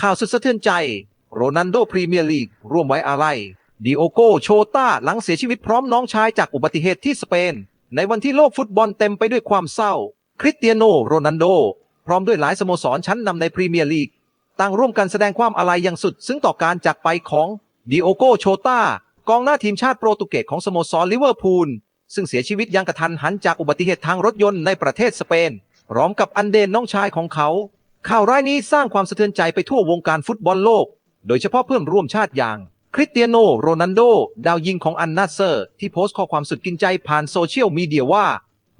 ข่าวสุดสะเทือนใจ โรนันโดพรีเมียร์ลีก ร่วมไว้อาลัยดิโอโกโชตาหลังเสียชีวิตพร้อมน้องชายจากอุบัติเหตุที่สเปน ในวันที่โลกฟุตบอลเต็มไปด้วยความเศร้า คริสเตียโนโรนันโด พร้อมด้วยหลายสโมสรชั้นนำในพรีเมียร์ลีกต่างร่วมกันแสดงความอาลัยอย่างสุด ซึ่งต่อการจากไปของดิโอโกโชตากองหน้าทีมชาติโปรตุเกสของสโมสรลิเวอร์พูล ซึ่งเสียชีวิตอย่างกระทันหันจากอุบัติเหตุทางรถยนต์ในประเทศสเปนพร้อมกับอันเดนน้องชายของเขา ข่าวร้ายนี้สร้างความสะเทือนใจไปทั่ววงการฟุตบอลโลก โดยเฉพาะเพื่อนร่วมชาติอย่าง คริสเตียโนโรนันโด ดาวยิงของอันนาเซอร์ ที่โพสต์ข้อความสุดกินใจผ่านโซเชียลมีเดียว่า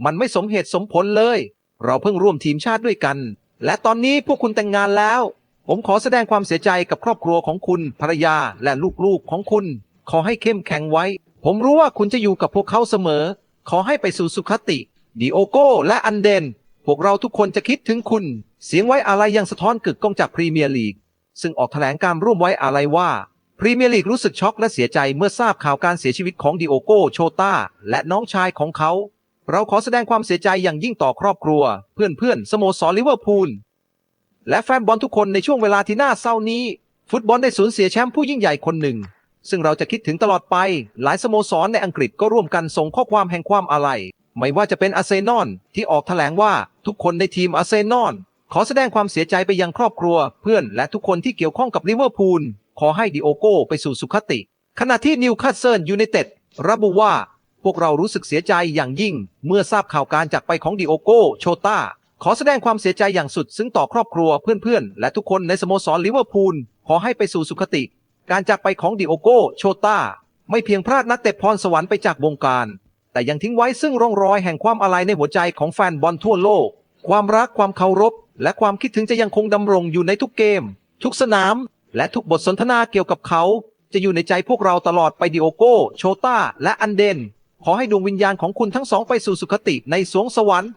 มันไม่สมเหตุสมผลเลย เราเพิ่งร่วมทีมชาติด้วยกัน และตอนนี้พวกคุณแต่งงานแล้ว ผมขอแสดงความเสียใจกับครอบครัวของคุณภรรยาและลูกๆของคุณ ขอให้เข้มแข็งไว้ ผมรู้ว่าคุณจะอยู่กับพวกเขาเสมอ ขอให้ไปสู่สุขติดิโอโกและอันเดน พวกเราทุกคนจะคิดถึงคุณ เสียงไว้อะไรยังสะท้อนกึกก้องจากพรีเมียร์ลีก ซึ่งออกแถลงการร่วมไว้อะไรว่าพรีเมียร์ลีกรู้สึกช็อกและเสียใจเมื่อทราบข่าวการเสียชีวิตของดิโอโกโชตาและน้องชายของเขา เราขอแสดงความเสียใจอย่างยิ่งต่อครอบครัว เพื่อนๆ สโมสรลิเวอร์พูล และแฟนบอลทุกคนในช่วงเวลาที่น่าเศร้านี้ ฟุตบอลได้สูญเสียแชมป์ผู้ยิ่งใหญ่คนหนึ่ง ซึ่งเราจะคิดถึงตลอดไป หลายสโมสรในอังกฤษก็ร่วมกันส่งข้อความแห่งความอาลัย ไม่ว่าจะเป็นอาร์เซนอลที่ออกแถลงว่าทุกคนในทีมอาร์เซนอล ขอแสดงความเสียใจไปยังครอบครัว เพื่อนและทุกคนที่เกี่ยวข้องกับลิเวอร์พูล ขอให้ดิโอโก้ไปสู่สุขติ ขณะที่นิวคาสเซิลยูไนเต็ดระบุว่า พวกเรารู้สึกเสียใจอย่างยิ่ง เมื่อทราบข่าวการจากไปของดิโอโก้โชตาขอแสดงความเสียใจอย่างสุดซึ้งต่อครอบครัวเพื่อนๆ และทุกคนในสโมสรลิเวอร์พูล ขอให้ไปสู่สุขติ การจากไปของดิโอโก้โชตาไม่เพียงพลาดนักเตะพรสวรรค์ไปจากวงการ แต่ยังทิ้งไว้ซึ่งร่องรอยแห่งความอาลัยในหัวใจของแฟนบอลทั่วโลก ความรักความเคารพ และความคิดถึงจะยังคงดำรงอยู่ในทุกเกม ทุกสนาม และทุกบทสนทนาเกี่ยวกับเขา จะอยู่ในใจพวกเราตลอดไปดิโอโกโชตาและอันเดน ขอให้ดวงวิญญาณของคุณทั้งสองไปสู่สุคติในสวงสวรรค์